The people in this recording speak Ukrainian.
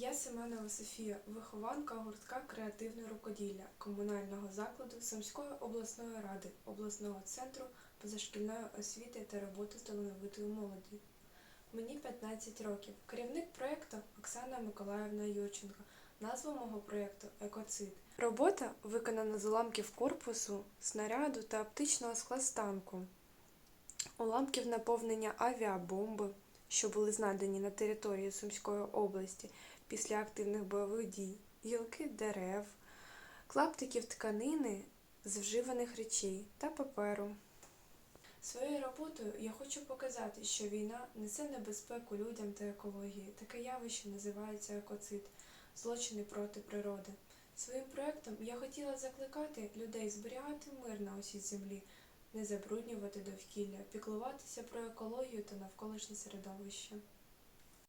Я Семенова Софія, вихованка гуртка креативне рукоділля комунального закладу Сумської обласної ради, обласного центру позашкільної освіти та роботи з талановитою молоді. Мені 15 років. Керівник проєкту Оксана Миколаївна Юрченко. Назва мого проєкту Екоцид. Робота виконана з уламків корпусу, снаряду та оптичного склостанку. Уламків наповнення авіабомби, що були знайдені на території Сумської області після активних бойових дій, гілки дерев, клаптиків тканини з вживаних речей та паперу. Своєю роботою я хочу показати, що війна несе небезпеку людям та екології. Таке явище називається екоцид злочини проти природи. Своїм проєктом я хотіла закликати людей зберігати мир на усій землі, не забруднювати довкілля, піклуватися про екологію та навколишнє середовище.